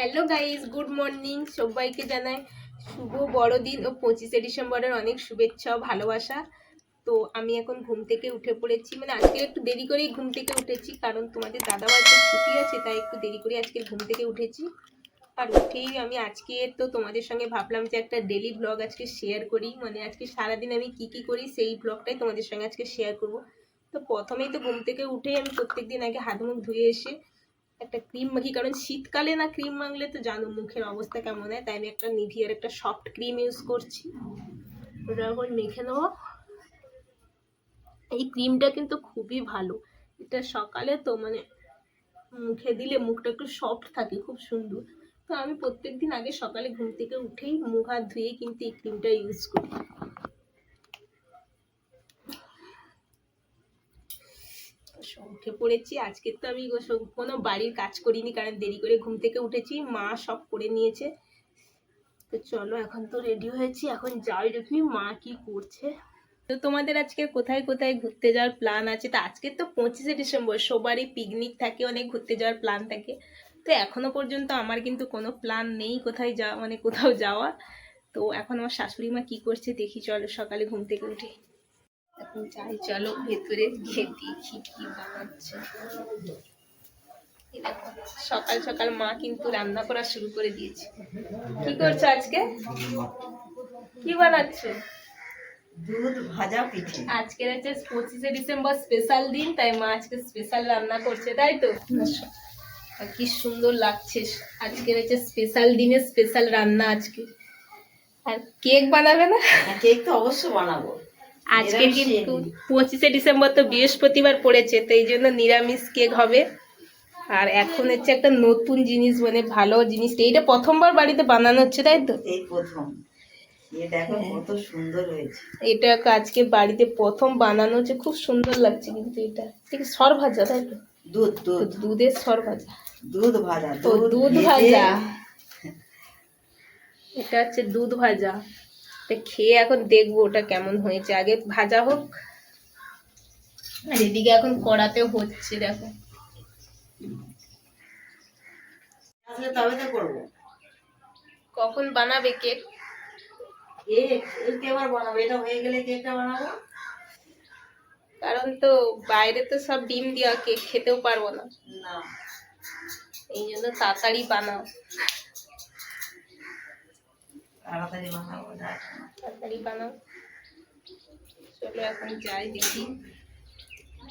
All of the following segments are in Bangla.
হ্যালো গাইজ গুড মর্নিং সবাইকে জানাই শুভ বড়দিন ও পঁচিশে ডিসেম্বরের অনেক শুভেচ্ছা ও ভালোবাসা। তো আমি এখন ঘুম থেকে উঠে পড়েছি। মানে আজকে একটু দেরি করেই ঘুম থেকে উঠেছি, কারণ তোমাদের দাদাবার তো ছুটি আছে, তাই একটু দেরি করে আজকে ঘুম থেকে উঠেছি। আর উঠেই আমি আজকে তো তোমাদের সঙ্গে ভাবলাম যে একটা ডেলি ব্লগ আজকে শেয়ার করি। মানে আজকে সারাদিন আমি কি কি করি সেই ব্লগটাই তোমাদের সঙ্গে আজকে শেয়ার করব। তো প্রথমেই তো ঘুম থেকে উঠেই আমি প্রত্যেকদিন আগে হাত মুখ ধুয়ে এসে একটা ক্রিম মাখি, কারণ শীতকালে না ক্রিম মাখলে তো জানো মুখের অবস্থা কেমন হয়, তাই আমি একটা নিভিয়ার একটা সফট ক্রিম ইউজ করছি। ওটা এখন মেখে নেব। এই ক্রিমটা কিন্তু খুবই ভালো। এটা সকালে তো মানে মুখে দিলে মুখটা একটু সফট থাকে, খুব সুন্দর। তো আমি প্রত্যেকদিন আগে সকালে ঘুম থেকে উঠেই মুখ হাত ধুয়ে কিন্তু এই ক্রিমটা ইউজ করি। উঠে পড়েছি। আজকে তো আমি কোনো বাড়ির কাজ করিনি, কারণ দেরি করে ঘুম থেকে উঠেছি। মা সব করে নিয়েছে। তো চলো, এখন তো রেডি হয়েছি। এখন যাই দেখি মা কি করছে। তো তোমাদের আজকে কোথায় কোথায় ঘুরতে যাওয়ার প্ল্যান আছে? তো আজকে তো পঁচিশে ডিসেম্বর, সবারই পিকনিক থাকে, অনেক ঘুরতে যাওয়ার প্ল্যান থাকে। তো এখনও পর্যন্ত আমার কিন্তু কোনো প্ল্যান নেই কোথায় যাওয়া মানে কোথাও যাওয়া তো এখন আমার শাশুড়ি মা কি করছে দেখি, চলো সকালে ঘুম থেকে উঠে। এখন যাই চলো ভেতরে গিয়ে দেখি কি বানাচ্ছে। সকাল সকাল মা কিন্তু রান্না করা শুরু করে দিয়েছে। কি করছ আজকে? কি বানাচ্ছে? দুধ ভাজা পিঠে। আজকের হচ্ছে পঁচিশে ডিসেম্বর স্পেশাল দিন তাই মা আজকে স্পেশাল রান্না করছে তাই তো? আর কি সুন্দর লাগছে আজকের হচ্ছে স্পেশাল দিনে স্পেশাল রান্না আজকে। আর কেক বানাবে না? হ্যাঁ, কেক তো অবশ্য বানাবো। আজকে কিন্তু পঁচিশে ডিসেম্বর তো বৃহস্পতিবার পড়েছে তো এই জন্য নিরামিষ কেক হবে। আর এখন হচ্ছে একটা নতুন জিনিস মানে ভালো জিনিস। এইটা প্রথমবার বাড়িতে বানানো হচ্ছে তাই তো? এই প্রথম। হ্যাঁ। কত সুন্দর হয়েছে। এটা আজকে বাড়িতে প্রথম বানানো হচ্ছে খুব সুন্দর লাগছে কিন্তু এটা। ঠিক সর ভাজা তাই তো? দুধ দুধ। দুধের সর ভাজা। দুধ ভাজা তো দুধ ভাজা। এটা হচ্ছে দুধ ভাজা। তা খেয়ে এখন দেখব ওটা কেমন হয়েছে। আগে ভাজা হোক। আর এদিকে এখন কড়াতে হচ্ছে দেখো। তবে তো করব। কখন বানাবে কেক? হয়ে কারণ তো বাইরে তো সব ডিম দেওয়া কেক খেতেও পারব না। না। এই জন্য তাড়াতাড়ি বানাও। তাড়াতাড়ি বানাবো তাড়াতাড়ি বানাও। চলো এখন যাই দেখি।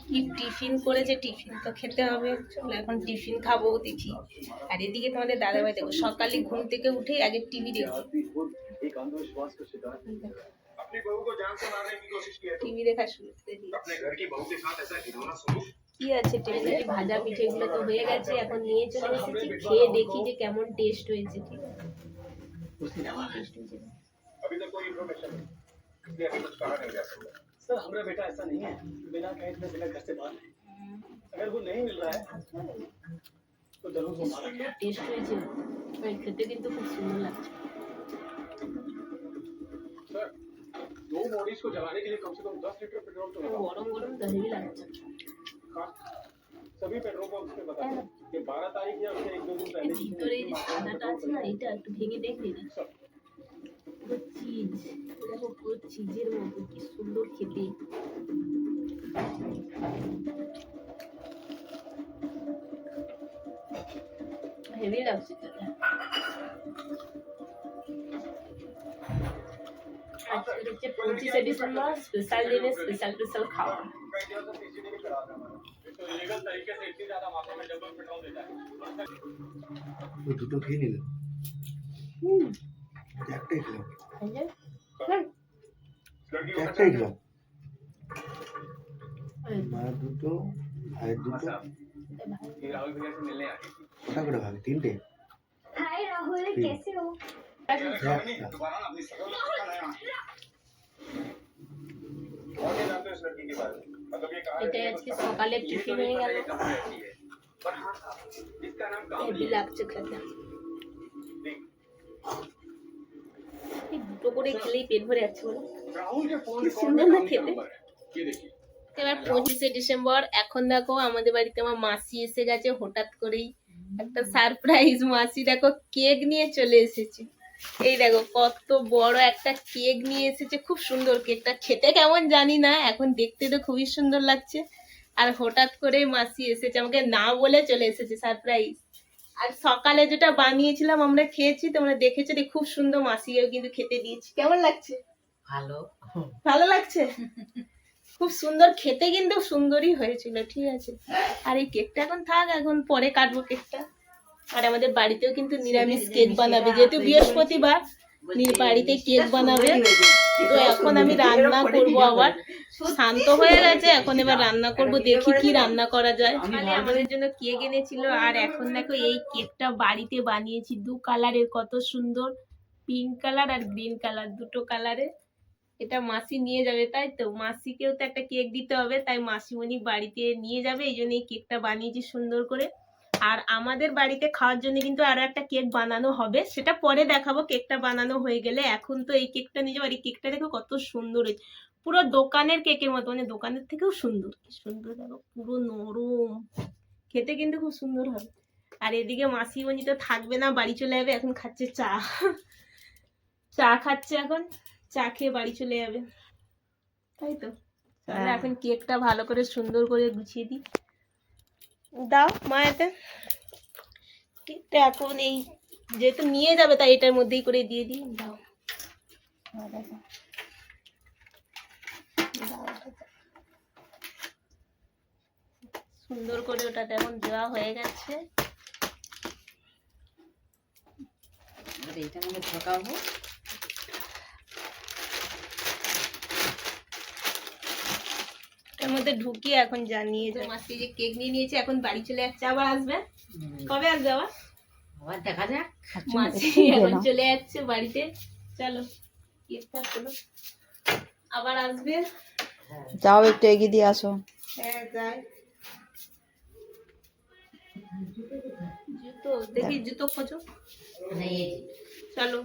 কি টিফিন করেছে? টিফিন তো খেতে হবে। চলো এখন টিফিন খাব দেখি। আর এদিকে তোমাদের দাদা ভাই দেখো সকালে ঘুম থেকে উঠে আগে টিভি দেখো টিভি দেখা শুরু করে কি আছে টেবিলে ভাজা পিঠে এগুলো তো হয়ে গেছে এখন নিয়ে চলে এসেছি। খেয়ে দেখি যে কেমন টেস্ট হয়েছে। ঠিক আছে अभी तक कोई इन्फॉर्मेशन नहीं इसलिए अभी कुछ कहा नहीं जा सकता सर हमारा बेटा ऐसा नहीं है। बिना कहे इतने बिना घर से बाहर है। अगर वो नहीं मिल रहा है तो ज़रूर वो मारा गया। टेस्ट लीजिए पर कितने दिन तो कुछ सुंदर लगता है। सर दो बॉडीज को जलाने के लिए कम से कम 10 लीटर पेट्रोल तो गरम गरम दही भी लगता है। हाँ। सभी पेट्रोल पंप पे बता दें कि बारह तारीख या उससे एक दो दिन पहले की ভিতরে এই যে সাদাটা আছে না এটা একটু ভেঙে দেখবি না सर পুরো চিজ দেখো পুরো চিজের মতো কি সুন্দর খেতে হেভি লাগছে খেতে আজকে হচ্ছে পঁচিশে ডিসেম্বর স্পেশাল দিনে স্পেশাল স্পেশাল খাওয়া लीगल तरीके से इतनी ज़्यादा मात्रा में डबल पेट्रोल देता है। वो दुटो खेल नहीं हम्म। जैकटे खेलो जैकटे खेलो मार दुटो तो, तो। अच्छा। भाई। दुटो राहुल भैया से मिलने आ फटाफट भाग तीन टे। हाय राहुल कैसे हो? अच्छा। दोबारा ना अपनी सगाई और ये जानते हो इस लड़की के बारे में? এটা আজকে সকালে টিফিন হয়ে গেল। হেভি লাগছে খেতে দুটো করে খেলেই পেট ভরে যাচ্ছে সুন্দর না খেতে? এবার পঁচিশে ডিসেম্বর এখন দেখো আমাদের বাড়িতে আমার মাসি এসে গেছে হঠাৎ করেই একটা সারপ্রাইজ মাসি দেখো কেক নিয়ে চলে এসেছে। এই দেখো কত বড় একটা কেক নিয়ে এসেছে খুব সুন্দর কেকটা খেতে কেমন জানি না এখন দেখতে তো খুবই সুন্দর লাগছে। আর হঠাৎ করে মাসি এসেছে আমাকে না বলে চলে এসেছে সারপ্রাইজ আর সকালে যেটা বানিয়েছিলাম আমরা খেয়েছি তোমরা দেখেছ যে খুব সুন্দর মাসিকেও কিন্তু খেতে দিয়েছি। কেমন লাগছে? ভালো। ভালো লাগছে? খুব সুন্দর খেতে কিন্তু সুন্দরই হয়েছিল ঠিক আছে। আর এই কেকটা এখন থাক এখন পরে কাটবো কেকটা আর আমাদের বাড়িতেও কিন্তু নিরামিষ কেক বানাবে। যেহেতু বৃহস্পতিবার নি- বাড়িতে কেক বানাবে। তো এখন আমি রান্না করব আবার। শান্ত হয়ে গেছে। এখন এবার রান্না করব দেখি কি রান্না করা যায়। তাহলে আমাদের জন্য কেক এনেছিল আর এখন দেখো এই কেকটা বাড়িতে বানিয়েছি। দু কালারের কত সুন্দর। পিঙ্ক কালার আর গ্রিন কালার দুটো কালারে। এটা মাসি নিয়ে যাবে তাই তো? মাসিকেও তো একটা কেক দিতে হবে তাই মাসিমণি বাড়িতে নিয়ে যাবে। এই জন্য এই কেকটা বানিয়েছি সুন্দর করে। আর আমাদের বাড়িতে খাওয়ার জন্য কিন্তু আরও একটা কেক বানানো হবে। সেটা পরে দেখাবো কেকটা বানানো হয়ে গেলে। এখন তো এই কেকটা নিয়ে যাব আর এই কেকটা দেখো কত সুন্দর হয়েছে। পুরো দোকানের কেকের মতো মানে দোকানের থেকেও সুন্দর। সুন্দর দেখো পুরো নরম। খেতে কিন্তু খুব সুন্দর হবে। আর এদিকে মাসি মাসিমণি তো থাকবে না বাড়ি চলে যাবে এখন খাচ্ছে চা। চা খাচ্ছে এখন চা খেয়ে বাড়ি চলে যাবে। তাই তো? এখন কেকটা ভালো করে সুন্দর করে গুছিয়ে দিই। দাও, মা, এতে। এখন এই যেহেতু নিয়ে যাবে, তাই এটার মধ্যেই করে দিয়ে দিই। দাও। সুন্দর করে ওটা তেমন দেওয়া হয়ে গেছে। এইটার মধ্যে ঢোকাবো। এর মধ্যে ঢুকিয়ে এখন জানিয়ে যাও মাসি যে কেক নিয়ে নিয়েছে এখন বাড়ি চলে যাচ্ছে আবার আসবে? কবে আসবে আবার? আবার দেখা যাক। মাসি এখন চলে যাচ্ছে বাড়িতে। চলো কেকটা খোলো আবার আসবে? যাও একটু এগিয়ে দিয়ে আসো। হ্যাঁ যাই। জুতো দেখি জুতো খোঁজো। মানে এই চলো।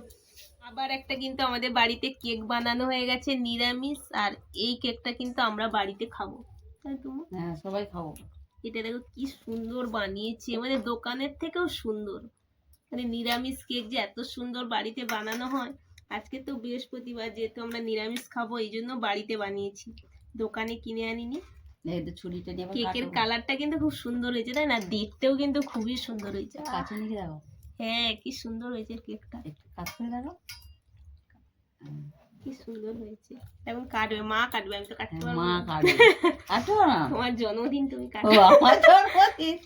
আবার একটা কিন্তু আমাদের বাড়িতে কেক বানানো হয়ে গেছে নিরামিষ আর এই কেকটা কিন্তু আমরা বাড়িতে খাব। তাই তো হ্যাঁ সবাই খাব। এটা দেখো কি সুন্দর বানিয়েছে মানে দোকানের থেকেও সুন্দর। মানে নিরামিষ কেক যে এত সুন্দর বাড়িতে বানানো হয় আজকে তো বৃহস্পতিবার যেহেতু আমরা নিরামিষ খাব এই জন্য বাড়িতে বানিয়েছি। দোকানে কিনে আনিনি। কেকের কালারটা কিন্তু খুব সুন্দর হয়েছে তাই না? দেখতেও কিন্তু খুবই সুন্দর হয়েছে। কাছে নিয়ে দেখো হ্যাঁ কি সুন্দর হয়েছে কেকটা। একটু কাছ করে দেখো। কি সুন্দর হয়েছে। এখন কাটবে মা কাটবে আমি তো কাটতে হ্যাঁ, পারব মা কাটবে। কাটো না। তোমার জন্মদিন তুমি ও আমার জন্মদিন।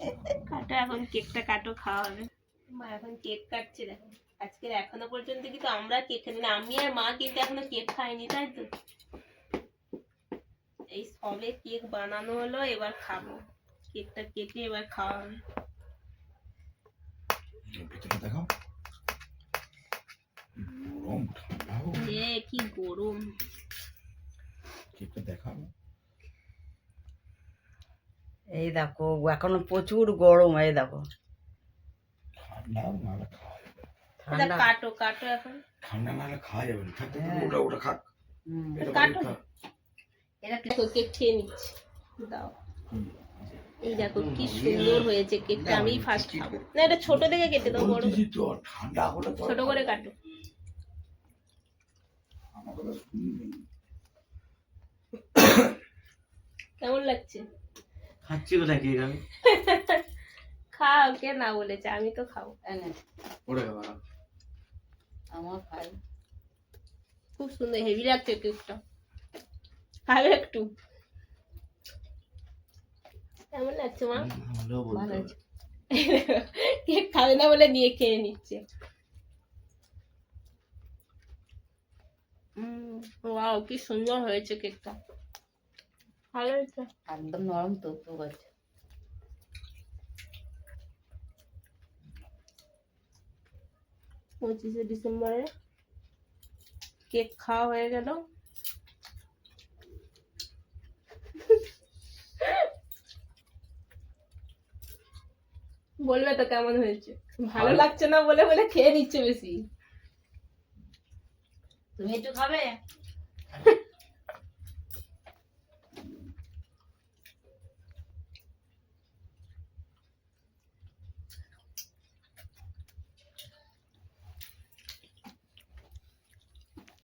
কাটো এখন কেকটা কাটো খাওয়া হবে। মা এখন কেক কাটছে দেখো। আজকের এখনও পর্যন্ত কিন্তু আমরা কেক খাইনি? না আমি আর মা কিন্তু এখনও কেক খাইনি তাই তো? এই সবে কেক বানানো হলো এবার খাব। কেকটা কেটে এবার খাওয়া হবে। ভিতরে দেখাও। গরম ঠান্ডা কি গরম। কেকটা দেখাও। এই দেখো এখনও প্রচুর গরম এই দেখো। ঠান্ডা নাহলে খাওয়া যাবে। ঠান্ডা। কাটো কাটো এখন। ঠান্ডা নাহলে খাওয়া যাবে না। থাক, থাক, থাক, হ্যাঁ। ওটা ওটা খাক। কাটো। এটা কেক খেয়ে নিচ্ছি। দাও। হুম। এই দেখো কি সুন্দর হয়েছে কেকটা আমি ফার্স্ট খাব না এটা ছোট থেকে কেটে দাও বড়। তো ঠান্ডা হলে ছোট করে কাটো। কেমন লাগছে? খাচ্ছি কোথায় কেক আমি খাও কে না বলেছে আমি তো খাব। এনে, ওরে বাবা আমার খাই খুব সুন্দর হেভি লাগছে কেকটা খাবে একটু। কেমন লাগছে মা? ভালো আছে। কেক খাবে না বলে নিয়ে খেয়ে নিচ্ছে। ওয়াও কি সুন্দর হয়েছে কেকটা। ভালো হয়েছে। একদম নরম তো তো আছে পঁচিশে ডিসেম্বরে কেক খাওয়া হয়ে গেল। বলবে তো কেমন হয়েছে? ভালো লাগছে না বলে বলে খেয়ে নিচ্ছে বেশি। তুমি একটু খাবে?